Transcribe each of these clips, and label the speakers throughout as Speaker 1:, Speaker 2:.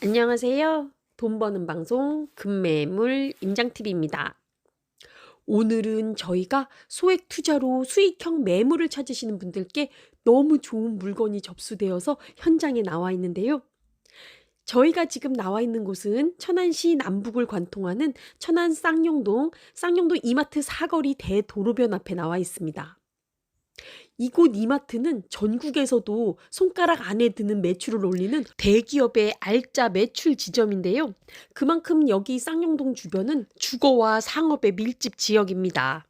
Speaker 1: 안녕하세요. 돈 버는 방송 금매물 임장TV입니다. 오늘은 저희가 소액 투자로 수익형 매물을 찾으시는 분들께 너무 좋은 물건이 접수되어서 현장에 나와 있는데요. 저희가 지금 나와 있는 곳은 천안시 남북을 관통하는 천안 쌍용동, 쌍용동 이마트 사거리 대도로변 앞에 나와 있습니다. 이곳 이마트는 전국에서도 손가락 안에 드는 매출을 올리는 대기업의 알짜 매출 지점인데요. 그만큼 여기 쌍용동 주변은 주거와 상업의 밀집 지역입니다.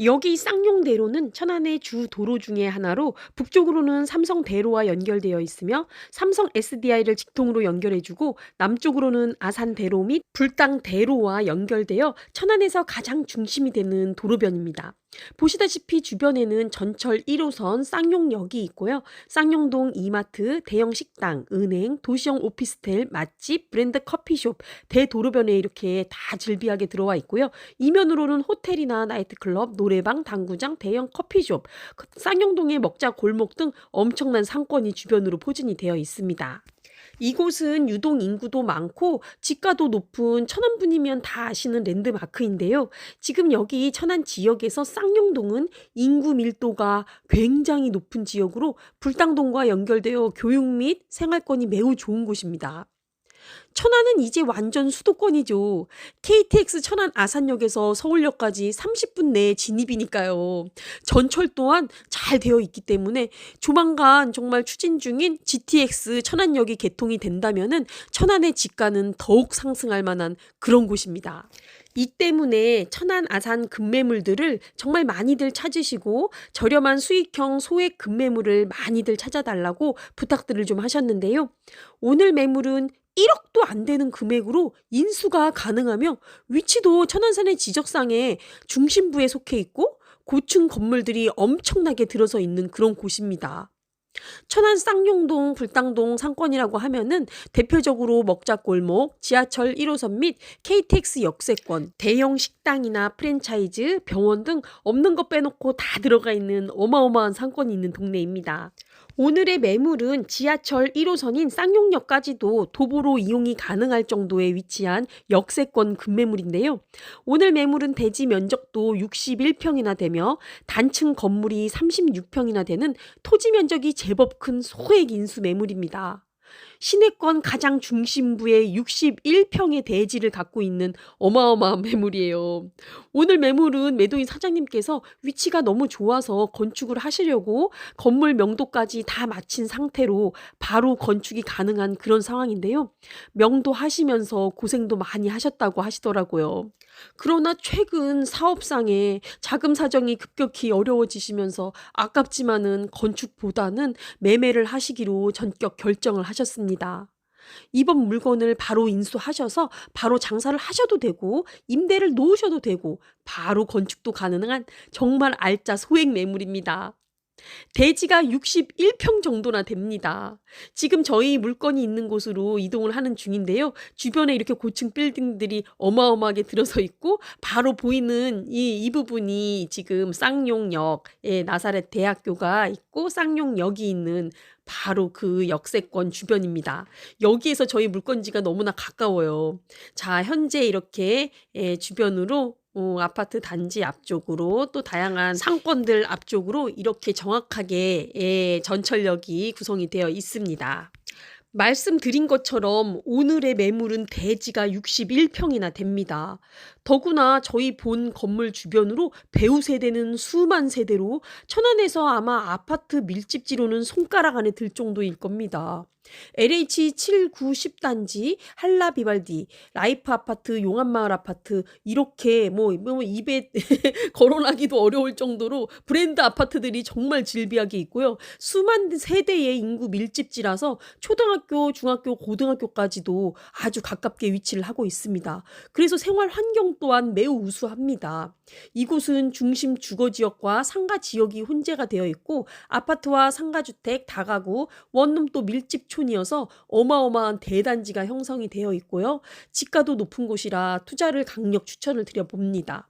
Speaker 1: 여기 쌍용대로는 천안의 주 도로 중의 하나로 북쪽으로는 삼성대로와 연결되어 있으며 삼성 SDI를 직통으로 연결해주고 남쪽으로는 아산대로 및 불당대로와 연결되어 천안에서 가장 중심이 되는 도로변입니다. 보시다시피 주변에는 전철 1호선 쌍용역이 있고요. 쌍용동 이마트, 대형 식당, 은행, 도시형 오피스텔, 맛집, 브랜드 커피숍, 대도로변에 이렇게 다 즐비하게 들어와 있고요. 이면으로는 호텔이나 나이트클럽, 노래방, 당구장, 대형 커피숍, 그 쌍용동의 먹자 골목 등 엄청난 상권이 주변으로 포진이 되어 있습니다. 이곳은 유동 인구도 많고 지가도 높은 천안 분이면 다 아시는 랜드마크인데요. 지금 여기 천안 지역에서 쌍용동은 인구 밀도가 굉장히 높은 지역으로 불당동과 연결되어 교육 및 생활권이 매우 좋은 곳입니다. 천안은 이제 완전 수도권이죠. KTX 천안 아산역에서 서울역까지 30분 내에 진입이니까요. 전철 또한 잘 되어 있기 때문에 조만간 정말 추진 중인 GTX 천안역이 개통이 된다면은 천안의 집가는 더욱 상승할 만한 그런 곳입니다. 이 때문에 천안 아산 급매물들을 정말 많이들 찾으시고 저렴한 수익형 소액 급매물을 많이들 찾아달라고 부탁들을 좀 하셨는데요. 오늘 매물은 1억도 안 되는 금액으로 인수가 가능하며 위치도 천안산의 지적상에 중심부에 속해 있고 고층 건물들이 엄청나게 들어서 있는 그런 곳입니다. 천안 쌍용동, 불당동 상권이라고 하면은 대표적으로 먹자골목, 지하철 1호선 및 KTX 역세권, 대형 식당이나 프랜차이즈, 병원 등 없는 것 빼놓고 다 들어가 있는 어마어마한 상권이 있는 동네입니다. 오늘의 매물은 지하철 1호선인 쌍용역까지도 도보로 이용이 가능할 정도에 위치한 역세권 급매물인데요. 오늘 매물은 대지 면적도 61평이나 되며 단층 건물이 36평이나 되는 토지 면적이 제법 큰 소액 인수 매물입니다. 시내권 가장 중심부에 61평의 대지를 갖고 있는 어마어마한 매물이에요. 오늘 매물은 매도인 사장님께서 위치가 너무 좋아서 건축을 하시려고 건물 명도까지 다 마친 상태로 바로 건축이 가능한 그런 상황인데요. 명도 하시면서 고생도 많이 하셨다고 하시더라고요. 그러나 최근 사업상에 자금 사정이 급격히 어려워지시면서 아깝지만은 건축보다는 매매를 하시기로 전격 결정을 하셨습니다. 이번 물건을 바로 인수하셔서 바로 장사를 하셔도 되고 임대를 놓으셔도 되고 바로 건축도 가능한 정말 알짜 소액 매물입니다. 대지가 61평 정도나 됩니다. 지금 저희 물건이 있는 곳으로 이동을 하는 중인데요. 주변에 이렇게 고층 빌딩들이 어마어마하게 들어서 있고 바로 보이는 이, 이 부분이 지금 쌍용역에 나사렛 대학교가 있고 쌍용역이 있는 바로 그 역세권 주변입니다. 여기에서 저희 물건지가 너무나 가까워요. 자, 현재 이렇게 예, 주변으로 어, 아파트 단지 앞쪽으로 또 다양한 상권들 앞쪽으로 이렇게 정확하게 예, 전철역이 구성이 되어 있습니다. 말씀드린 것처럼 오늘의 매물은 대지가 61평이나 됩니다. 더구나 저희 본 건물 주변으로 배우 세대는 수만 세대로 천안에서 아마 아파트 밀집지로는 손가락 안에 들 정도일 겁니다. LH 7, 9, 10단지, 한라 비발디, 라이프 아파트, 용안마을 아파트 이렇게 뭐, 뭐 입에 거론하기도 어려울 정도로 브랜드 아파트들이 정말 질비하게 있고요. 수만 세대의 인구 밀집지라서 초등학교, 중학교, 고등학교까지도 아주 가깝게 위치를 하고 있습니다. 그래서 생활 환경 또한 매우 우수합니다. 이곳은 중심 주거 지역과 상가 지역이 혼재가 되어 있고 아파트와 상가주택, 다가구, 원룸 또 밀집 촌이어서 어마어마한 대단지가 형성이 되어 있고요. 지가도 높은 곳이라 투자를 강력 추천을 드려봅니다.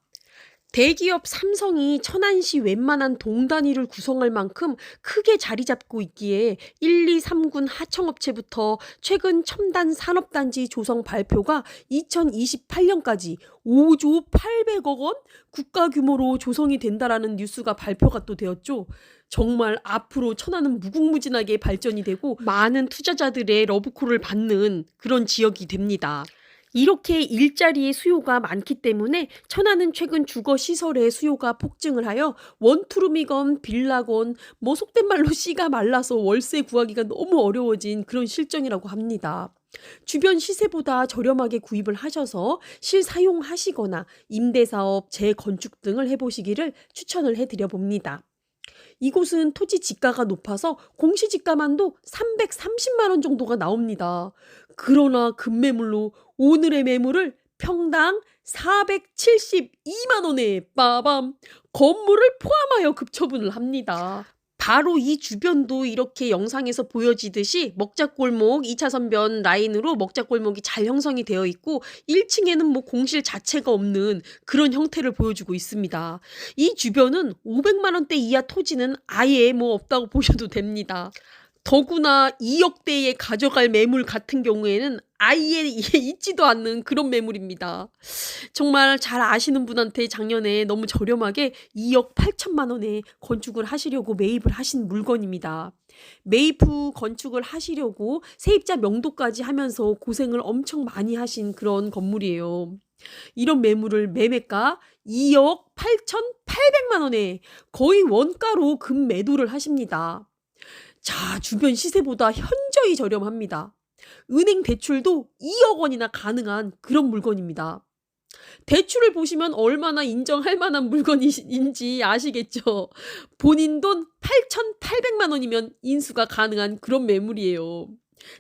Speaker 1: 대기업 삼성이 천안시 웬만한 동단위를 구성할 만큼 크게 자리 잡고 있기에 1, 2, 3군 하청업체부터 최근 첨단 산업단지 조성 발표가 2028년까지 5조 800억 원 국가 규모로 조성이 된다라는 뉴스가 발표가 또 되었죠. 정말 앞으로 천안은 무궁무진하게 발전이 되고 많은 투자자들의 러브콜을 받는 그런 지역이 됩니다. 이렇게 일자리의 수요가 많기 때문에 천안은 최근 주거 시설의 수요가 폭증을 하여 원투룸이건 빌라건 뭐 속된 말로 씨가 말라서 월세 구하기가 너무 어려워진 그런 실정이라고 합니다. 주변 시세보다 저렴하게 구입을 하셔서 실사용하시거나 임대사업, 재건축 등을 해보시기를 추천을 해드려 봅니다. 이곳은 토지 지가가 높아서 공시지가만도 330만 원 정도가 나옵니다. 그러나 급매물로 오늘의 매물을 평당 472만 원에 빠밤 건물을 포함하여 급처분을 합니다. 바로 이 주변도 이렇게 영상에서 보여지듯이 먹자골목 2차선변 라인으로 먹자골목이 잘 형성이 되어 있고 1층에는 뭐 공실 자체가 없는 그런 형태를 보여주고 있습니다. 이 주변은 500만 원대 이하 토지는 아예 뭐 없다고 보셔도 됩니다. 더구나 2억대에 가져갈 매물 같은 경우에는 아예 있지도 않는 그런 매물입니다. 정말 잘 아시는 분한테 작년에 너무 저렴하게 2억 8천만 원에 건축을 하시려고 매입을 하신 물건입니다. 매입 후 건축을 하시려고 세입자 명도까지 하면서 고생을 엄청 많이 하신 그런 건물이에요. 이런 매물을 매매가 2억 8,800만 원에 거의 원가로 금매도를 하십니다. 자, 주변 시세보다 현저히 저렴합니다. 은행 대출도 2억 원이나 가능한 그런 물건입니다. 대출을 보시면 얼마나 인정할 만한 물건인지 아시겠죠? 본인 돈 8,800만 원이면 인수가 가능한 그런 매물이에요.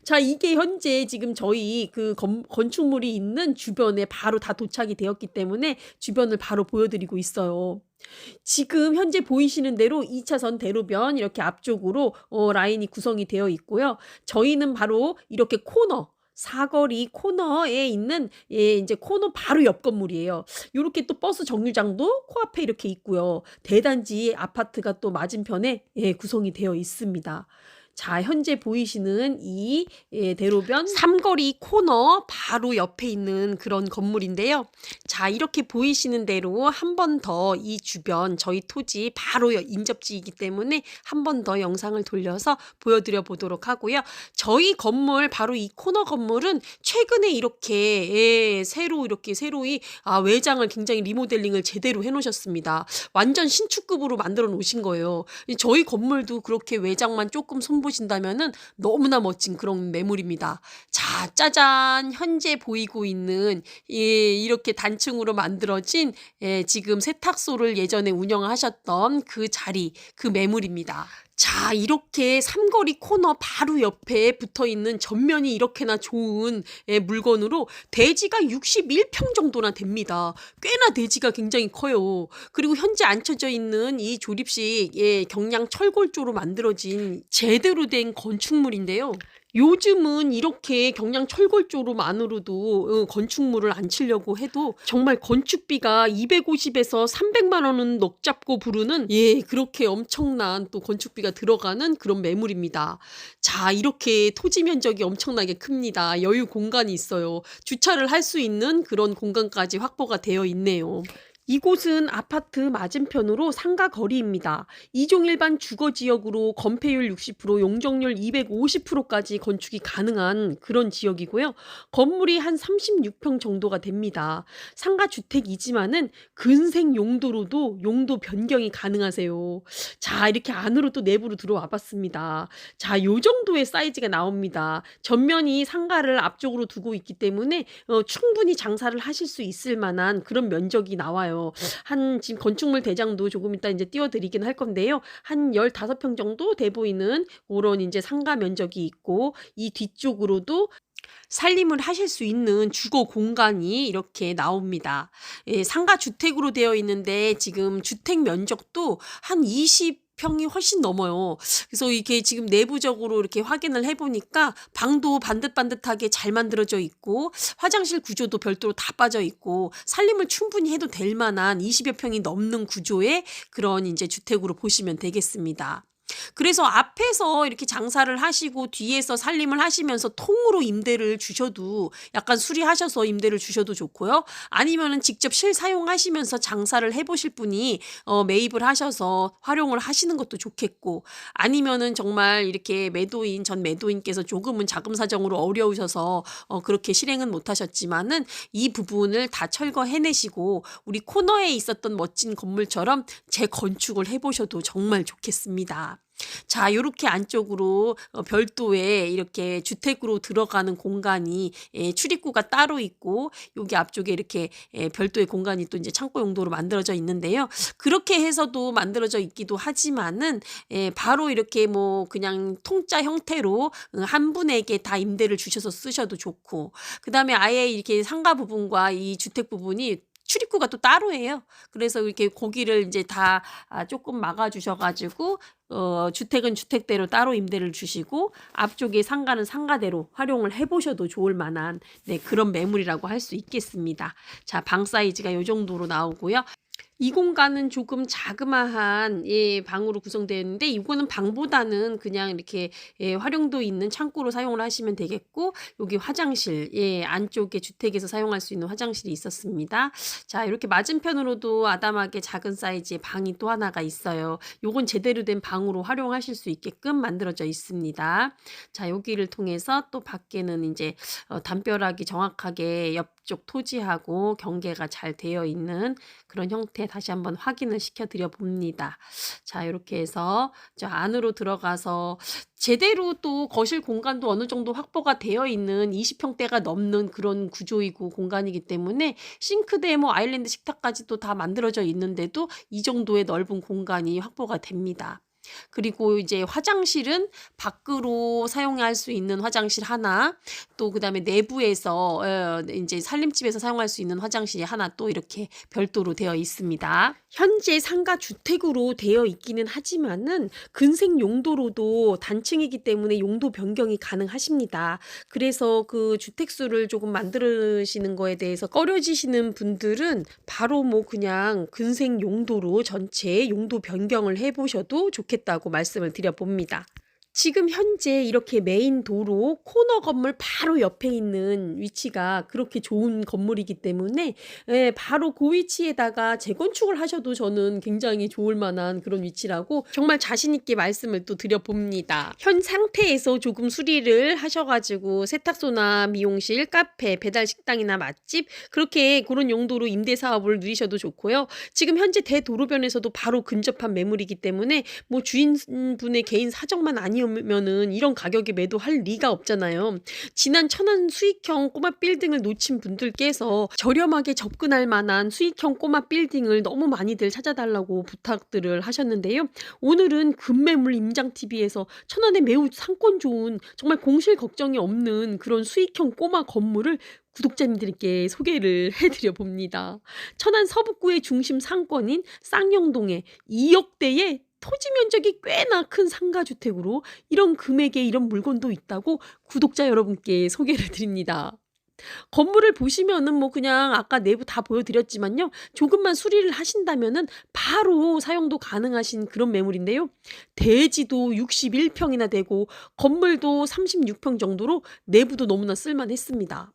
Speaker 1: 자, 이게 현재 지금 저희 그 건, 건축물이 있는 주변에 바로 다 도착이 되었기 때문에 주변을 바로 보여드리고 있어요. 지금 현재 보이시는 대로 2차선 대로변 이렇게 앞쪽으로 어, 라인이 구성이 되어 있고요. 저희는 바로 이렇게 코너 사거리 코너에 있는 예, 이제 코너 바로 옆 건물이에요. 요렇게 또 버스 정류장도 코앞에 이렇게 있고요. 대단지 아파트가 또 맞은편에 예, 구성이 되어 있습니다. 자, 현재 보이시는 이 예, 대로변 삼거리 코너 바로 옆에 있는 그런 건물인데요. 자, 이렇게 보이시는 대로 한 번 더 이 주변 저희 토지 바로 인접지이기 때문에 한 번 더 영상을 돌려서 보여드려 보도록 하고요. 저희 건물 바로 이 코너 건물은 최근에 이렇게 예, 새로 이렇게 새로이 아, 외장을 굉장히 리모델링을 제대로 해놓으셨습니다. 완전 신축급으로 만들어 놓으신 거예요. 저희 건물도 그렇게 외장만 조금 손보 신다면은 너무나 멋진 그런 매물입니다. 자, 짜잔! 현재 보이고 있는 예, 이렇게 단층으로 만들어진 예, 지금 세탁소를 예전에 운영하셨던 그 자리, 그 매물입니다. 자, 이렇게 삼거리 코너 바로 옆에 붙어 있는 전면이 이렇게나 좋은 예, 물건으로 대지가 61평 정도나 됩니다. 꽤나 대지가 굉장히 커요. 그리고 현재 앉혀져 있는 이 조립식 예, 경량 철골조로 만들어진 제대로 된 건축물인데요. 요즘은 이렇게 경량 철골조로만으로도 어, 건축물을 안 치려고 해도 정말 건축비가 250에서 300만 원은 넉 잡고 부르는 예 그렇게 엄청난 또 건축비가 들어가는 그런 매물입니다. 자 이렇게 토지 면적이 엄청나게 큽니다. 여유 공간이 있어요. 주차를 할 수 있는 그런 공간까지 확보가 되어 있네요. 이곳은 아파트 맞은편으로 상가 거리입니다. 이종 일반 주거 지역으로 건폐율 60%, 용적률 250%까지 건축이 가능한 그런 지역이고요. 건물이 한 36평 정도가 됩니다. 상가 주택이지만은 근생 용도로도 용도 변경이 가능하세요. 자, 이렇게 안으로 또 내부로 들어와 봤습니다. 자, 요 정도의 사이즈가 나옵니다. 전면이 상가를 앞쪽으로 두고 있기 때문에 어, 충분히 장사를 하실 수 있을 만한 그런 면적이 나와요. 한 지금 건축물 대장도 조금 이따 이제 띄워드리긴 할 건데요. 한 15평 정도 돼 보이는 그런 이제 상가 면적이 있고 이 뒤쪽으로도 살림을 하실 수 있는 주거 공간이 이렇게 나옵니다. 예, 상가 주택으로 되어 있는데 지금 주택 면적도 한 20, 200 평이 훨씬 넘어요. 그래서 이게 지금 내부적으로 이렇게 확인을 해보니까 방도 반듯반듯하게 잘 만들어져 있고 화장실 구조도 별도로 다 빠져 있고 살림을 충분히 해도 될 만한 20여 평이 넘는 구조의 그런 이제 주택으로 보시면 되겠습니다. 그래서 앞에서 이렇게 장사를 하시고 뒤에서 살림을 하시면서 통으로 임대를 주셔도 약간 수리하셔서 임대를 주셔도 좋고요. 아니면은 직접 실사용하시면서 장사를 해보실 분이 어, 매입을 하셔서 활용을 하시는 것도 좋겠고 아니면은 정말 이렇게 매도인 전 매도인께서 조금은 자금 사정으로 어려우셔서 어, 그렇게 실행은 못하셨지만은 이 부분을 다 철거해내시고 우리 코너에 있었던 멋진 건물처럼 재건축을 해보셔도 정말 좋겠습니다. 자, 요렇게 안쪽으로 어, 별도의 이렇게 주택으로 들어가는 공간이 예, 출입구가 따로 있고 여기 앞쪽에 이렇게 예, 별도의 공간이 또 이제 창고 용도로 만들어져 있는데요. 그렇게 해서도 만들어져 있기도 하지만은 예, 바로 이렇게 뭐 그냥 통짜 형태로 음, 한 분에게 다 임대를 주셔서 쓰셔도 좋고 그다음에 아예 이렇게 상가 부분과 이 주택 부분이 출입구가 또 따로예요. 그래서 이렇게 고기를 이제 다 아, 조금 막아 주셔가지고 어, 주택은 주택대로 따로 임대를 주시고 앞쪽에 상가는 상가대로 활용을 해보셔도 좋을 만한 네, 그런 매물이라고 할 수 있겠습니다. 자, 방 사이즈가 이 정도로 나오고요. 이 공간은 조금 자그마한 예, 방으로 구성되어 있는데 이거는 방보다는 그냥 이렇게 예, 활용도 있는 창고로 사용을 하시면 되겠고 여기 화장실 예, 안쪽에 주택에서 사용할 수 있는 화장실이 있었습니다. 자 이렇게 맞은편으로도 아담하게 작은 사이즈의 방이 또 하나가 있어요. 요건 제대로 된 방으로 활용하실 수 있게끔 만들어져 있습니다. 자 여기를 통해서 또 밖에는 이제 어, 담벼락이 정확하게 옆 쪽 토지하고 경계가 잘 되어 있는 그런 형태 다시 한번 확인을 시켜 드려 봅니다. 자, 이렇게 해서 저 안으로 들어가서 제대로 또 거실 공간도 어느 정도 확보가 되어 있는 20평대가 넘는 그런 구조이고 공간이기 때문에 싱크대 뭐 아일랜드 식탁까지도 다 만들어져 있는데도 이 정도의 넓은 공간이 확보가 됩니다. 그리고 이제 화장실은 밖으로 사용할 수 있는 화장실 하나, 또 그다음에 내부에서 어, 이제 살림집에서 사용할 수 있는 화장실이 하나 또 이렇게 별도로 되어 있습니다. 현재 상가 주택으로 되어 있기는 하지만은 근생 용도로도 단층이기 때문에 용도 변경이 가능하십니다. 그래서 그 주택수를 조금 만드시는 거에 대해서 꺼려지시는 분들은 바로 뭐 그냥 근생 용도로 전체 용도 변경을 해보셔도 좋겠다 고 말씀을 드려봅니다. 지금 현재 이렇게 메인 도로 코너 건물 바로 옆에 있는 위치가 그렇게 좋은 건물이기 때문에 예, 바로 그 위치에다가 재건축을 하셔도 저는 굉장히 좋을 만한 그런 위치라고 정말 자신 있게 말씀을 또 드려봅니다. 현 상태에서 조금 수리를 하셔가지고 세탁소나 미용실, 카페, 배달 식당이나 맛집 그렇게 그런 용도로 임대 사업을 누리셔도 좋고요. 지금 현재 대도로변에서도 바로 근접한 매물이기 때문에 뭐 주인분의 개인 사정만 아니면 아니면은 이런 가격에 매도할 리가 없잖아요. 지난 천안 수익형 꼬마 빌딩을 놓친 분들께서 저렴하게 접근할 만한 수익형 꼬마 빌딩을 너무 많이들 찾아달라고 부탁들을 하셨는데요. 오늘은 금매물 임장TV에서 천안에 매우 상권 좋은 정말 공실 걱정이 없는 그런 수익형 꼬마 건물을 구독자님들께 소개를 해드려 봅니다. 천안 서북구의 중심 상권인 쌍용동에 2억대의 토지 면적이 꽤나 큰 상가주택으로 이런 금액에 이런 물건도 있다고 구독자 여러분께 소개를 드립니다. 건물을 보시면은 뭐 그냥 아까 내부 다 보여드렸지만요. 조금만 수리를 하신다면은 바로 사용도 가능하신 그런 매물인데요. 대지도 61평이나 되고 건물도 36평 정도로 내부도 너무나 쓸만했습니다.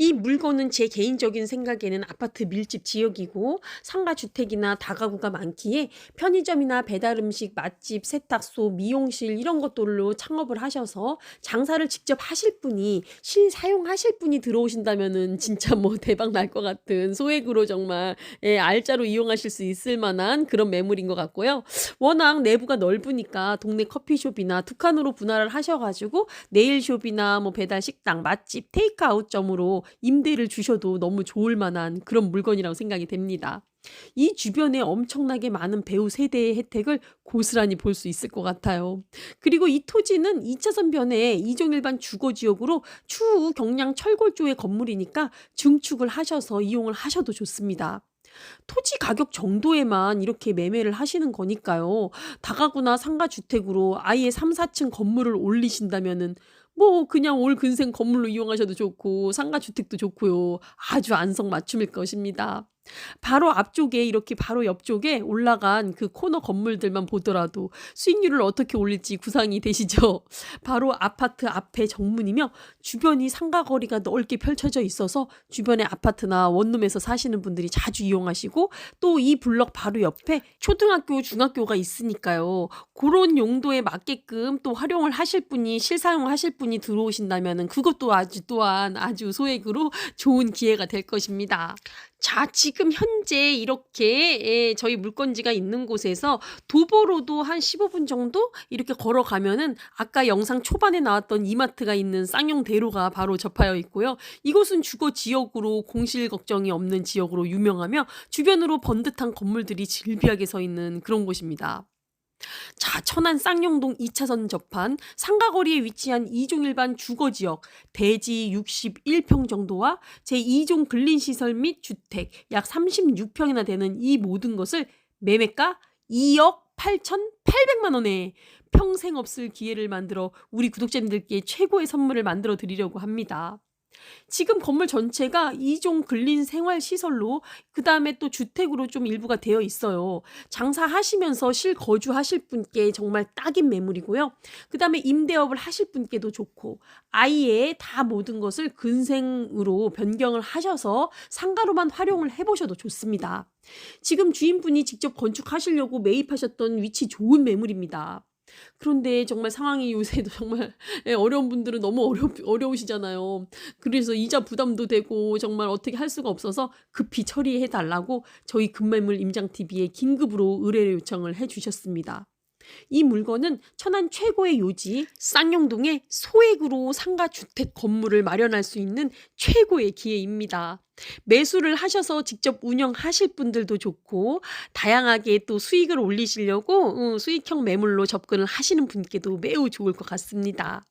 Speaker 1: 이 물건은 제 개인적인 생각에는 아파트 밀집 지역이고 상가 주택이나 다가구가 많기에 편의점이나 배달 음식, 맛집, 세탁소, 미용실 이런 것들로 창업을 하셔서 장사를 직접 하실 분이 실 사용하실 분이 들어오신다면은 진짜 뭐 대박 날 것 같은 소액으로 정말 예, 알짜로 이용하실 수 있을 만한 그런 매물인 것 같고요. 워낙 내부가 넓으니까 동네 커피숍이나 두 칸으로 분할을 하셔가지고 네일숍이나 뭐 배달 식당, 맛집, 테이크아웃점으로 임대를 주셔도 너무 좋을 만한 그런 물건이라고 생각이 됩니다. 이 주변에 엄청나게 많은 배우 세대의 혜택을 고스란히 볼 수 있을 것 같아요. 그리고 이 토지는 2차선 변에 이종일반 주거지역으로 추후 경량 철골조의 건물이니까 증축을 하셔서 이용을 하셔도 좋습니다. 토지 가격 정도에만 이렇게 매매를 하시는 거니까요. 다가구나 상가 주택으로 아예 3-4층 건물을 올리신다면은 뭐 그냥 올 근생 건물로 이용하셔도 좋고 상가 주택도 좋고요. 아주 안성 맞춤일 것입니다. 바로 앞쪽에 이렇게 바로 옆쪽에 올라간 그 코너 건물들만 보더라도 수익률을 어떻게 올릴지 구상이 되시죠? 바로 아파트 앞에 정문이며 주변이 상가 거리가 넓게 펼쳐져 있어서 주변에 아파트나 원룸에서 사시는 분들이 자주 이용하시고 또 이 블럭 바로 옆에 초등학교, 중학교가 있으니까요. 그런 용도에 맞게끔 또 활용을 하실 분이 실사용하실 분이 들어오신다면은 그것도 아주 또한 아주 소액으로 좋은 기회가 될 것입니다. 자, 지금 현재 이렇게 예, 저희 물건지가 있는 곳에서 도보로도 한 15분 정도 이렇게 걸어가면은 아까 영상 초반에 나왔던 이마트가 있는 쌍용 대로가 바로 접하여 있고요. 이곳은 주거 지역으로 공실 걱정이 없는 지역으로 유명하며 주변으로 번듯한 건물들이 질비하게 서 있는 그런 곳입니다. 자, 천안 쌍용동 2차선 접한 상가거리에 위치한 2종 일반 주거지역 대지 61평 정도와 제2종 근린시설 및 주택 약 36평이나 되는 이 모든 것을 매매가 2억 8,800만 원에 평생 없을 기회를 만들어 우리 구독자님들께 최고의 선물을 만들어 드리려고 합니다. 지금 건물 전체가 2종 근린 생활 시설로 그 다음에 또 주택으로 좀 일부가 되어 있어요. 장사하시면서 실거주하실 분께 정말 딱인 매물이고요. 그 다음에 임대업을 하실 분께도 좋고 아예 다 모든 것을 근생으로 변경을 하셔서 상가로만 활용을 해 보셔도 좋습니다. 지금 주인분이 직접 건축하시려고 매입하셨던 위치 좋은 매물입니다. 그런데 정말 상황이 요새도 정말 예, 어려운 분들은 너무 어려, 어려우시잖아요. 그래서 이자 부담도 되고 정말 어떻게 할 수가 없어서 급히 처리해 달라고 저희 금매물 임장TV에 긴급으로 의뢰 요청을 해 주셨습니다. 이 물건은 천안 최고의 요지 쌍용동에 소액으로 상가 주택 건물을 마련할 수 있는 최고의 기회입니다. 매수를 하셔서 직접 운영하실 분들도 좋고 다양하게 또 수익을 올리시려고 어, 수익형 매물로 접근을 하시는 분께도 매우 좋을 것 같습니다.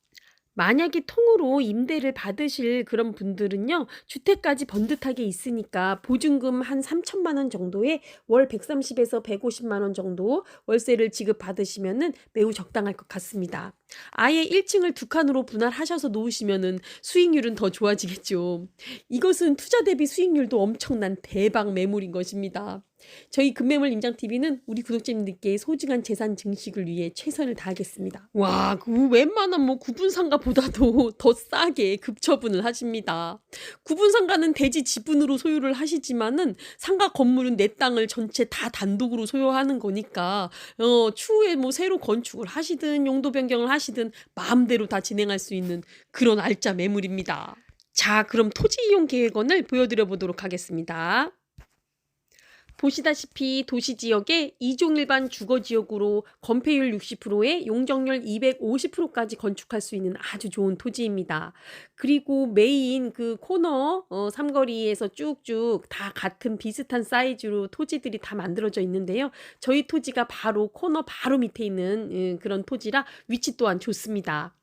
Speaker 1: 만약에 통으로 임대를 받으실 그런 분들은요. 주택까지 번듯하게 있으니까 보증금 한 3천만 원 정도에 월 130에서 150만 원 정도 월세를 지급받으시면은 매우 적당할 것 같습니다. 아예 1층을 두 칸으로 분할하셔서 놓으시면은 수익률은 더 좋아지겠죠. 이것은 투자 대비 수익률도 엄청난 대박 매물인 것입니다. 저희 금매물 임장TV는 우리 구독자님들께 소중한 재산 증식을 위해 최선을 다하겠습니다. 와, 그 웬만한 뭐 구분상가보다도 더 싸게 급처분을 하십니다. 구분상가는 대지 지분으로 소유를 하시지만은 상가 건물은 내 땅을 전체 다 단독으로 소유하는 거니까 어, 추후에 뭐 새로 건축을 하시든 용도 변경을 하시든 마음대로 다 진행할 수 있는 그런 알짜 매물입니다. 자, 그럼 토지 이용 계획원을 보여드려 보도록 하겠습니다. 보시다시피 도시 지역에 2종 일반 주거 지역으로 건폐율 60%에 용적률 250%까지 건축할 수 있는 아주 좋은 토지입니다. 그리고 메인 그 코너 어, 삼거리에서 쭉쭉 다 같은 비슷한 사이즈로 토지들이 다 만들어져 있는데요. 저희 토지가 바로 코너 바로 밑에 있는 음, 그런 토지라 위치 또한 좋습니다.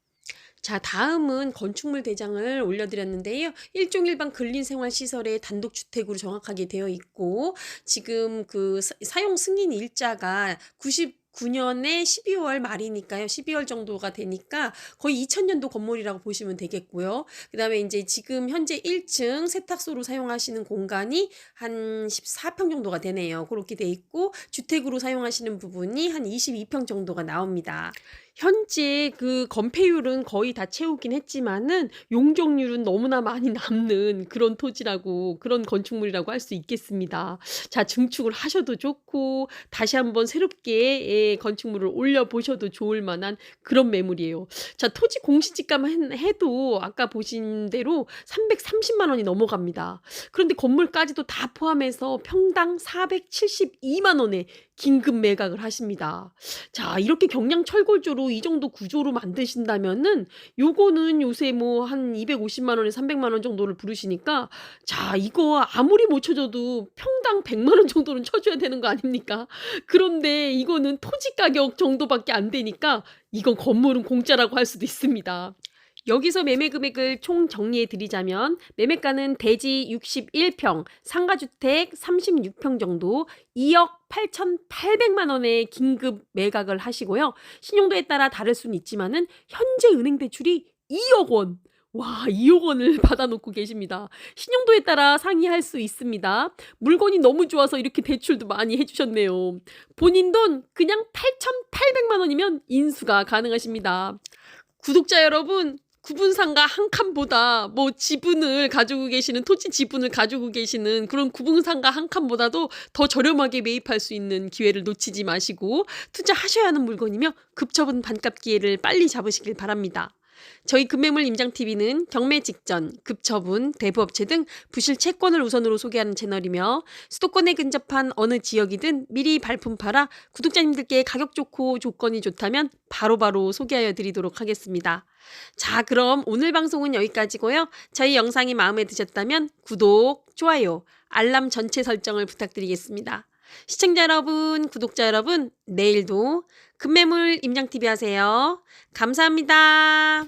Speaker 1: 자, 다음은 건축물 대장을 올려드렸는데요. 일종 일반 근린생활시설의 단독주택으로 정확하게 되어 있고, 지금 그 사- 사용 승인 일자가 90 9년에 12월 말이니까요. 12월 정도가 되니까 거의 2000년도 건물이라고 보시면 되겠고요. 그 다음에 이제 지금 현재 1층 세탁소로 사용하시는 공간이 한 14평 정도가 되네요. 그렇게 돼 있고 주택으로 사용하시는 부분이 한 22평 정도가 나옵니다. 현재 그 건폐율은 거의 다 채우긴 했지만은 용적률은 너무나 많이 남는 그런 토지라고 그런 건축물이라고 할 수 있겠습니다. 자, 증축을 하셔도 좋고 다시 한번 새롭게 예, 건축물을 올려 보셔도 좋을 만한 그런 매물이에요. 자, 토지 공시지가만 해도 아까 보신 대로 330만 원이 넘어갑니다. 그런데 건물까지도 다 포함해서 평당 472만 원에 긴급 매각을 하십니다. 자, 이렇게 경량 철골조로 이 정도 구조로 만드신다면은 요거는 요새 뭐 한 250만 원에 300만 원 정도를 부르시니까 자, 이거 아무리 못 쳐줘도 평당 100만 원 정도는 쳐줘야 되는 거 아닙니까? 그런데 이거는 토지 가격 정도밖에 안 되니까 이건 건물은 공짜라고 할 수도 있습니다. 여기서 매매 금액을 총 정리해 드리자면 매매가는 대지 61평, 상가주택 36평 정도 2억 8,800만 원의 긴급 매각을 하시고요. 신용도에 따라 다를 수는 있지만은 현재 은행 대출이 2억 원. 와, 2억 원을 받아놓고 계십니다. 신용도에 따라 상의할 수 있습니다. 물건이 너무 좋아서 이렇게 대출도 많이 해주셨네요. 본인 돈 그냥 8,800만 원이면 인수가 가능하십니다. 구독자 여러분, 구분상가 한 칸보다 뭐 지분을 가지고 계시는 토지 지분을 가지고 계시는 그런 구분상가 한 칸보다도 더 저렴하게 매입할 수 있는 기회를 놓치지 마시고 투자하셔야 하는 물건이며 급처분 반값 기회를 빨리 잡으시길 바랍니다. 저희 금매물 임장TV는 경매 직전, 급처분, 대부업체 등 부실 채권을 우선으로 소개하는 채널이며 수도권에 근접한 어느 지역이든 미리 발품 팔아 구독자님들께 가격 좋고 조건이 좋다면 바로바로 소개하여 드리도록 하겠습니다. 자, 그럼 오늘 방송은 여기까지고요. 저희 영상이 마음에 드셨다면 구독, 좋아요, 알람 전체 설정을 부탁드리겠습니다. 시청자 여러분, 구독자 여러분, 내일도 금매물 임장TV 하세요. 감사합니다.